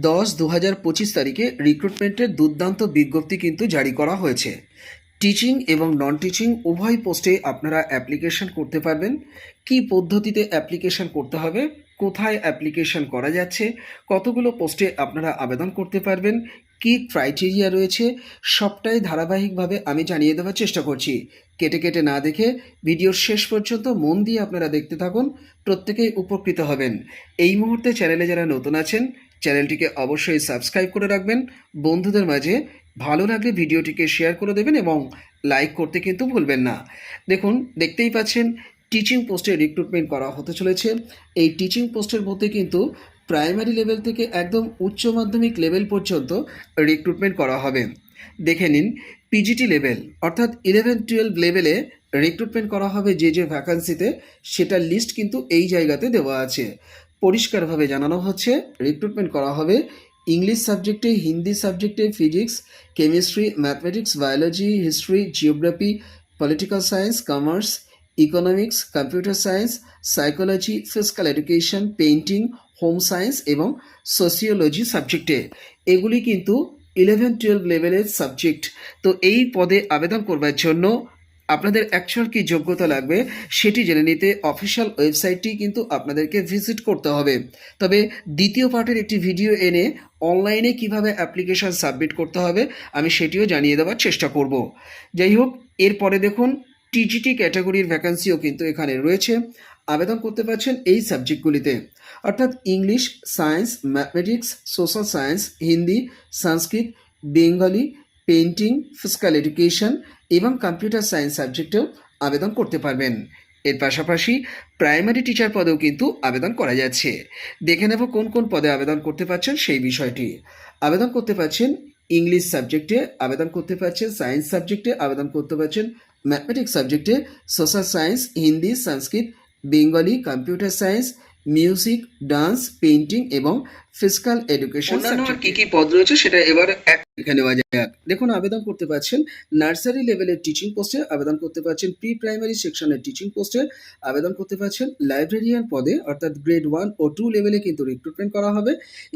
দশ দু হাজার পঁচিশ তারিখে রিক্রুটমেন্টের দুর্দান্ত বিজ্ঞপ্তি কিন্তু জারি করা হয়েছে। টিচিং এবং নন টিচিং উভয় পোস্টে আপনারা অ্যাপ্লিকেশন করতে পারবেন। কি পদ্ধতিতে অ্যাপ্লিকেশন করতে হবে? কোথায় অ্যাপ্লিকেশন করা যাচ্ছে? কতগুলো পোস্টে আপনারা আবেদন করতে পারবেন? কি ক্রাইটেরিয়া রয়েছে? সবটাই ধারাবাহিকভাবে আমি জানিয়ে দেওয়ার চেষ্টা করছি। কেটে কেটে না দেখে ভিডিওর শেষ পর্যন্ত মন দিয়ে আপনারা দেখতে থাকুন। প্রত্যেকেই উপকৃত হবেন। এই মুহূর্তে চ্যানেলে যারা নতুন আছেন চ্যানেলটিকে অবশ্যই সাবস্ক্রাইব করে রাখবেন। বন্ধুদের মাঝে ভালো লাগলে ভিডিওটিকে শেয়ার করে দেবেন এবং লাইক করতে কিন্তু ভুলবেন না। দেখুন, দেখতেই পাচ্ছেন টিচিং পোস্টে রিক্রুটমেন্ট করা হতে চলেছে। এই টিচিং পোস্টের মধ্যে কিন্তু প্রাইমারি লেভেল থেকে একদম উচ্চ মাধ্যমিক লেভেল পর্যন্ত রিক্রুটমেন্ট করা হবে। দেখে নিন পিজিটি লেভেল অর্থাৎ ইলেভেন টুয়েলভ লেভেলে রিক্রুটমেন্ট করা হবে যে যে ভ্যাকান্সিতে সেটার লিস্ট কিন্তু এই জায়গাতে দেওয়া আছে। পরিষ্কারভাবে জানানো হচ্ছে। রিক্রুটমেন্ট করা হবে। ইংলিশ সাবজেক্টে হিন্দি সাবজেক্টে physics chemistry mathematics biology history geography political science commerce economics computer science psychology physical education painting home science এবং সোসিওলজি সাবজেক্টে এগুলি কিন্তু ইলেভেন টুয়েলভ লেভেলের সাবজেক্ট তো এই পদে আবেদন করবার জন্য আপনাদের অ্যাকচুয়াল কী যোগ্যতা লাগবে সেটি জেনে নিতে অফিসিয়াল ওয়েবসাইটটি কিন্তু আপনাদেরকে ভিজিট করতে হবে। তবে দ্বিতীয় পার্টের একটি ভিডিও এনে অনলাইনে কীভাবে অ্যাপ্লিকেশন সাবমিট করতে হবে, আমি সেটিও জানিয়ে দেওয়ার চেষ্টা করব। যাই হোক, এরপরে দেখুন টিজিটি ক্যাটাগরির ভ্যাকান্সিও কিন্তু এখানে রয়েছে। আবেদন করতে পারছেন এই সাবজেক্টগুলিতে অর্থাৎ English science mathematics social science Hindi Sanskrit Bengali painting physical education এবং কম্পিউটার সায়েন্স সাবজেক্টেও আবেদন করতে পারবেন। এর পাশাপাশি প্রাইমারি টিচার পদেও কিন্তু আবেদন করা যাচ্ছে। দেখে নেব কোন কোন পদে আবেদন করতে পারছেন সেই বিষয়টি। আবেদন করতে পারছেন ইংলিশ সাবজেক্টে আবেদন করতে পারছেন সায়েন্স সাবজেক্টে আবেদন করতে পারছেন ম্যাথমেটিক্স সাবজেক্টে social science Hindi, Sanskrit Bengali computer science music dance painting এবং ফিজিক্যাল এডুকেশন অন্যান্য কি কি পদ রয়েছে সেটা এবার নেওয়া যাক দেখুন আবেদন করতে পারছেন নার্সারি লেভেলের টিচিং পোস্টে আবেদন করতে পারছেন প্রি প্রাইমারি সেকশনের টিচিং পোস্টে আবেদন করতে পারছেন লাইব্রেরিয়ান পদে অর্থাৎ গ্রেড ওয়ান ও টু লেভেলে কিন্তু রিক্রুটমেন্ট করা হবে।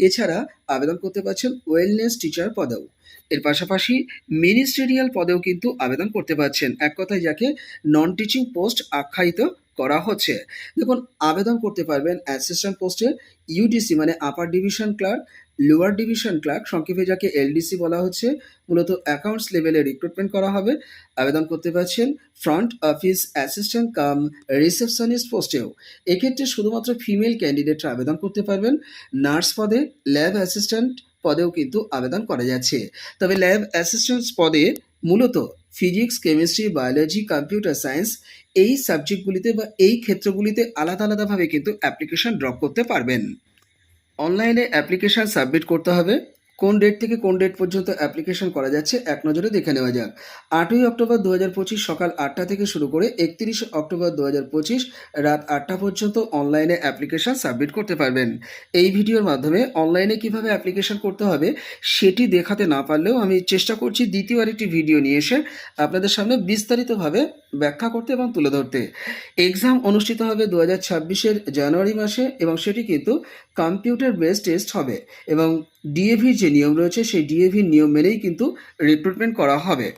এছাড়া আবেদন করতে পারছেন ওয়েলনেস টিচার পদেও। এর পাশাপাশি মিনিস্টেরিয়াল পদেও কিন্তু আবেদন করতে পারছেন। এক কথায় যাকে নন টিচিং পোস্ট আখ্যায়িত করা হচ্ছে। দেখুন, আবেদন করতে পারবেন অ্যাসিস্ট্যান্ট পোস্টে ইউডিসি মানে upper division clerk lower division clerk সংক্ষেপে যাকে এলডিসি বলা হচ্ছে, মূলত অ্যাকাউন্টস লেভেলে রিক্রুটমেন্ট করা হবে। আবেদন করতে পারছেন front office assistant cum receptionist পোস্টেও এক্ষেত্রে শুধুমাত্র ফিমেল ক্যান্ডিডেটরা আবেদন করতে পারবেন নার্স পদে ল্যাব অ্যাসিস্ট্যান্ট পদেও কিন্তু আবেদন করা যাচ্ছে। তবে ল্যাব অ্যাসিস্ট্যান্ট পদে মূলত physics chemistry biology computer science এই সাবজেক্টগুলিতে বা এই ক্ষেত্রগুলিতে আলাদা আলাদাভাবে কিন্তু অ্যাপ্লিকেশান ড্রপ করতে পারবেন। অনলাইনে অ্যাপ্লিকেশান সাবমিট করতে হবে। কোন ডেট থেকে কোন ডেট পর্যন্ত অ্যাপ্লিকেশন করা যাচ্ছে, এক নজরে দেখে নেওয়া যাক। আটই অক্টোবর দু হাজার পঁচিশ সকাল আটটা থেকে শুরু করে একত্রিশ অক্টোবর দু হাজার পঁচিশ রাত আটটা পর্যন্ত অনলাইনে অ্যাপ্লিকেশন সাবমিট করতে পারবেন। এই ভিডিওর মাধ্যমে অনলাইনে কীভাবে অ্যাপ্লিকেশন করতে হবে সেটি দেখাতে না পারলেও আমি চেষ্টা করছি দ্বিতীয় আরেকটি ভিডিও নিয়ে এসে আপনাদের সামনে বিস্তারিতভাবে ব্যাখ্যা করতে এবং তুলে ধরতে। এক্সাম অনুষ্ঠিত হবে দু হাজার জানুয়ারি মাসে এবং সেটি কিন্তু কম্পিউটার বেসড টেস্ট হবে এবং ডিএভির যে নিয়ম রয়েছে, সেই ডিএভির নিয়ম মেনেই কিন্তু রিক্রুটমেন্ট করা হবে।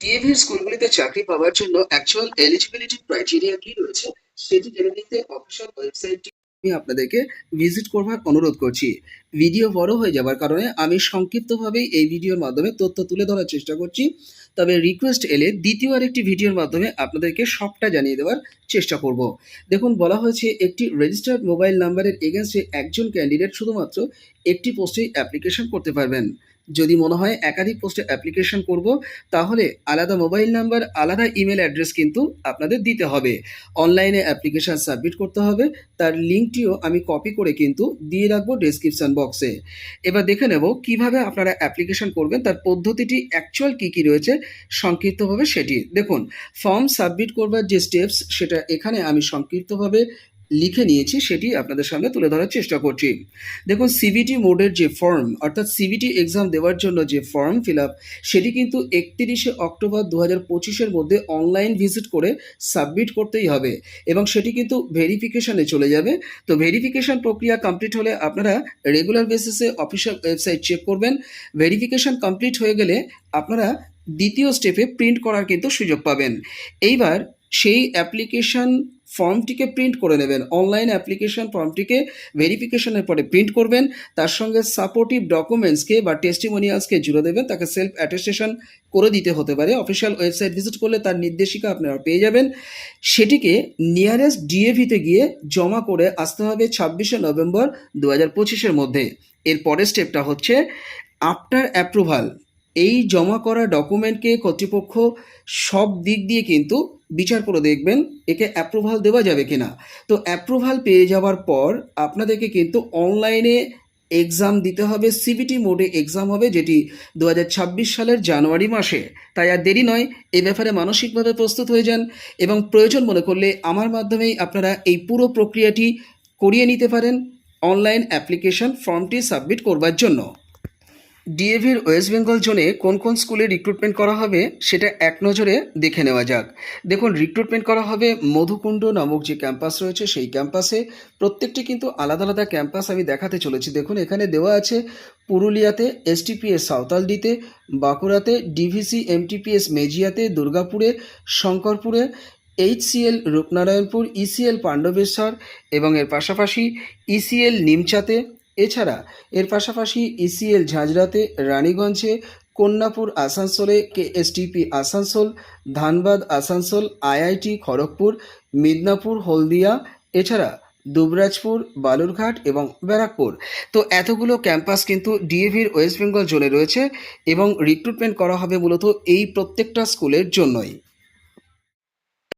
ডিএভির স্কুলগুলিতে চাকরি পাওয়ার জন্য অ্যাকচুয়াল এলিজিবিলিটি ক্রাইটেরিয়া কি রয়েছে, সেটি জেনে নিতে অফিসিয়াল ওয়েবসাইটটি আমি আপনাদেরকে ভিজিট করবার অনুরোধ করছি। ভিডিও বড় হয়ে যাবার কারণে আমি সংক্ষিপ্তভাবেই এই ভিডিওর মাধ্যমে তথ্য তুলে ধরার চেষ্টা করছি। তবে রিকোয়েস্ট এলে দ্বিতীয় আরেকটি ভিডিওর মাধ্যমে আপনাদেরকে সবটা জানিয়ে দেওয়ার চেষ্টা করব। দেখুন, বলা হয়েছে একটি রেজিস্টার্ড মোবাইল নাম্বারের এগেনস্টে একজন ক্যান্ডিডেট শুধুমাত্র একটি পোস্টেই অ্যাপ্লিকেশন করতে পারবেন। যদি মনে হয় একাধিক পোস্টে অ্যাপ্লিকেশন করব, তাহলে আলাদা মোবাইল নাম্বার আলাদা ইমেল অ্যাড্রেস কিন্তু আপনাদের দিতে হবে। অনলাইনে অ্যাপ্লিকেশন সাবমিট করতে হবে, তার লিঙ্কটিও আমি কপি করে কিন্তু দিয়ে রাখব ডেসক্রিপশন বক্সে এবার দেখে নেব কীভাবে আপনারা অ্যাপ্লিকেশন করবেন, তার পদ্ধতিটি অ্যাকচুয়াল কী কী রয়েছে, সংক্ষিপ্তভাবে সেটি। দেখুন ফর্ম সাবমিট করবার যে স্টেপস সেটা এখানে আমি সংক্ষিপ্তভাবে লিখে নিয়েছি, সেটি আপনাদের সামনে তুলে ধরার চেষ্টা করছি। দেখুন সিবিটি মোডের যে ফর্ম অর্থাৎ সিবিটি এক্সাম দেওয়ার জন্য যে ফর্ম ফিল আপ সেটি কিন্তু একত্রিশে অক্টোবর দু হাজার পঁচিশের মধ্যে অনলাইন ভিজিট করে সাবমিট করতেই হবে এবং সেটি কিন্তু ভেরিফিকেশানে চলে যাবে। তো ভেরিফিকেশান প্রক্রিয়া কমপ্লিট হলে আপনারা রেগুলার বেসিসে অফিসিয়াল ওয়েবসাইট চেক করবেন। ভেরিফিকেশান কমপ্লিট হয়ে গেলে আপনারা দ্বিতীয় স্টেপে প্রিন্ট করার কিন্তু সুযোগ পাবেন। এইবার সেই অ্যাপ্লিকেশন ফর্মটিকে প্রিন্ট করে নেবেন। অনলাইন অ্যাপ্লিকেশন ফর্মটিকে ভেরিফিকেশনের পরে প্রিন্ট করবেন। তার সঙ্গে সাপোর্টিভ ডকুমেন্টসকে বা টেস্টিমোনিয়ালসকে জুড়ে দেবেন। তাকে সেলফ অ্যাটেস্টেশন করে দিতে হতে পারে। অফিসিয়াল ওয়েবসাইট ভিজিট করলে তার নির্দেশিকা আপনারা পেয়ে যাবেন। সেটিকে নিয়ারেস্ট ডিএভিতে গিয়ে জমা করে আসতে হবে ছাব্বিশে নভেম্বর দু হাজার পঁচিশের মধ্যে। এর পরের স্টেপটা হচ্ছে আফটার অ্যাপ্রুভাল এই জমা করা ডকুমেন্টকে কর্তৃপক্ষ সব দিক দিয়ে কিন্তু বিচার করে দেখবেন, একে অ্যাপ্রুভাল দেওয়া যাবে কি না তো অ্যাপ্রুভাল পেয়ে যাওয়ার পর আপনাদেরকে কিন্তু অনলাইনে এক্সাম দিতে হবে সিবিটি মোডে এক্সাম হবে, যেটি দু হাজার ছাব্বিশ সালের জানুয়ারি মাসে। তাই আর দেরি নয়, এ ব্যাপারে মানসিকভাবে প্রস্তুত হয়ে যান এবং প্রয়োজন মনে করলে আমার মাধ্যমেই আপনারা এই পুরো প্রক্রিয়াটি করিয়ে নিতে পারেন অনলাইন অ্যাপ্লিকেশন ফর্মটি সাবমিট করবার জন্য। ডিএভির ওয়েস্ট বেঙ্গল জোনে কোন কোন স্কুলে রিক্রুটমেন্ট করা হবে সেটা এক নজরে দেখে নেওয়া যাক। দেখুন রিক্রুটমেন্ট করা হবে মধুকুণ্ড নামক যে ক্যাম্পাস রয়েছে সেই ক্যাম্পাসে প্রত্যেকটি কিন্তু আলাদা আলাদা ক্যাম্পাস আমি দেখাতে চলেছি। দেখুন, এখানে দেওয়া আছে পুরুলিয়াতে এসটিপিএস সাঁওতালডিতে বাঁকুড়াতে ডিভিসি এমটিপিএস মেজিয়াতে, দুর্গাপুরে, শঙ্করপুরে এইচসিএল রূপনারায়ণপুর ইসিএল পাণ্ডবেশ্বর এবং এর পাশাপাশি ইসিএল নিমচাতে এছাড়া এর পাশাপাশি ইসিএল ঝাঁঝরাতে, রানীগঞ্জে, কন্যাপুর, আসানসোলে কেএসটিপি আসানসোল, ধানবাদ আসানসোল আইআইটি খড়গপুর, মিদনাপুর, হলদিয়া, এছাড়া দুবরাজপুর, বালুরঘাট এবং ব্যারাকপুর। তো এতগুলো ক্যাম্পাস কিন্তু ডিএভির ওয়েস্ট বেঙ্গল জোনে রয়েছে এবং রিক্রুটমেন্ট করা হবে মূলত এই প্রত্যেকটা স্কুলের জন্যই।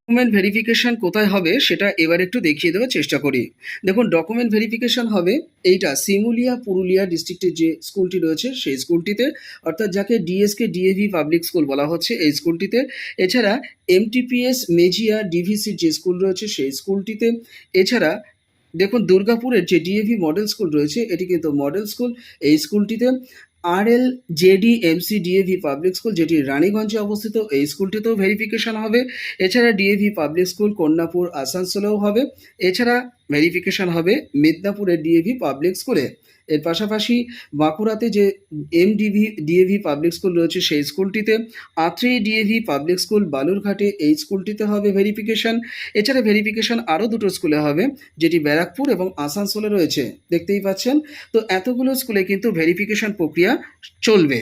ডকুমেন্ট ভেরিফিকেশন কোথায় হবে সেটা এবার একটু দেখিয়ে দেওয়ার চেষ্টা করি। দেখুন ডকুমেন্ট ভেরিফিকেশন হবে এইটা সিমুলিয়া পুরুলিয়া ডিস্ট্রিক্টের যে স্কুলটি রয়েছে সেই স্কুলটিতে অর্থাৎ যাকে ডিএসকে ডিএভি পাবলিক স্কুল বলা হচ্ছে এই স্কুলটিতে এছাড়া এমটিপিএস মেজিয়া ডিভিসির যে স্কুল রয়েছে সেই স্কুলটিতে এছাড়া দেখুন, দুর্গাপুরের যে ডিএভি মডেল স্কুল রয়েছে, এটি কিন্তু মডেল স্কুল এই স্কুলটিতে R L JD MC DAV public school যেটি রানীগঞ্জে অবস্থিত, এই স্কুলটিতেও ভেরিফিকেশন হবে। এছাড়া ডিএভি পাবলিক স্কুল কন্যাপুর আসানসোলেও হবে। এছাড়া ভেরিফিকেশন হবে মিদনাপুরের ডিএভি পাবলিক স্কুলে এর পাশাপাশি বাঁকুড়াতে যে এমডিভি ডিএভি পাবলিক স্কুল রয়েছে, সেই স্কুলটিতে আত্রি ডিএভি পাবলিক স্কুল বালুরঘাটে এই স্কুলটিতে হবে ভেরিফিকেশন এছাড়া ভেরিফিকেশন আরও দুটো স্কুলে হবে, যেটি ব্যারাকপুর এবং আসানসোলে রয়েছে। দেখতেই পাচ্ছেন? তো এতগুলো স্কুলে কিন্তু ভেরিফিকেশন প্রক্রিয়া চলবে।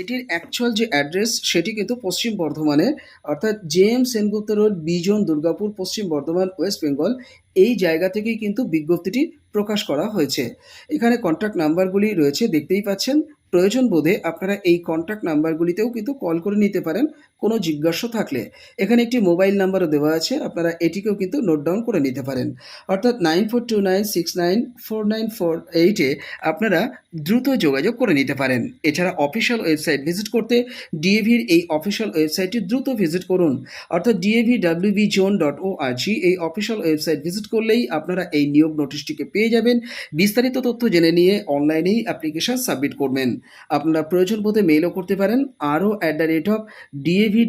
এটির অ্যাকচুয়াল যে অ্যাড্রেস সেটি কিন্তু পশ্চিম বর্ধমানে, অর্থাৎ J M Sengupta road, Bijan, Durgapur, Paschim Bardhaman, west Bengal, এই জায়গা থেকেই কিন্তু বিজ্ঞপ্তিটি প্রকাশ করা হয়েছে। এখানে কন্ট্যাক্ট নাম্বারগুলি রয়েছে, দেখতেই পাচ্ছেন। প্রয়োজন বোধে আপনারা এই কন্ট্যাক্ট নাম্বারগুলিতেও কিন্তু কল করে নিতে পারেন। কোনো জিজ্ঞাসা থাকলে এখানে একটি মোবাইল নাম্বারও দেওয়া আছে। আপনারা এটিকেও কিন্তু নোট ডাউন করে নিতে পারেন। অর্থাৎ nine four two nine six nine four nine four এইটে আপনারা দ্রুত যোগাযোগ করে নিতে পারেন। এছাড়া অফিসিয়াল ওয়েবসাইট ভিজিট করতে ডিএভির এই অফিসিয়াল ওয়েবসাইটটি দ্রুত ভিজিট করুন। অর্থাৎ DAV WB zone dot O RG এই অফিসিয়াল ওয়েবসাইট ভিজিট করলেই আপনারা এই নিয়োগ নোটিশটিকে পেয়ে যাবেন। বিস্তারিত তথ্য জেনে নিয়ে অনলাইনেই অ্যাপ্লিকেশন সাবমিট করবেন। আপনারা প্রয়োজন বোধে মেইলও করতে পারেন। আরও at the rate of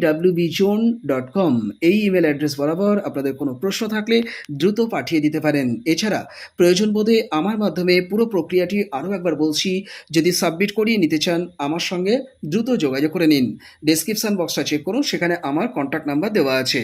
WB zone dot com এই ইমেল অ্যাড্রেস বরাবর আপনাদের কোনো প্রশ্ন থাকলে দ্রুত পাঠিয়ে দিতে পারেন। এছাড়া প্রয়োজন বোধে আমার মাধ্যমে পুরো প্রক্রিয়াটি আরও একবার বলছি, যদি সাবমিট করিয়ে নিতে চান আমার সঙ্গে দ্রুত যোগাযোগ করে নিন। ডেসক্রিপশন বক্সটা চেক করুন, সেখানে আমার কন্ট্যাক্ট নাম্বার দেওয়া আছে।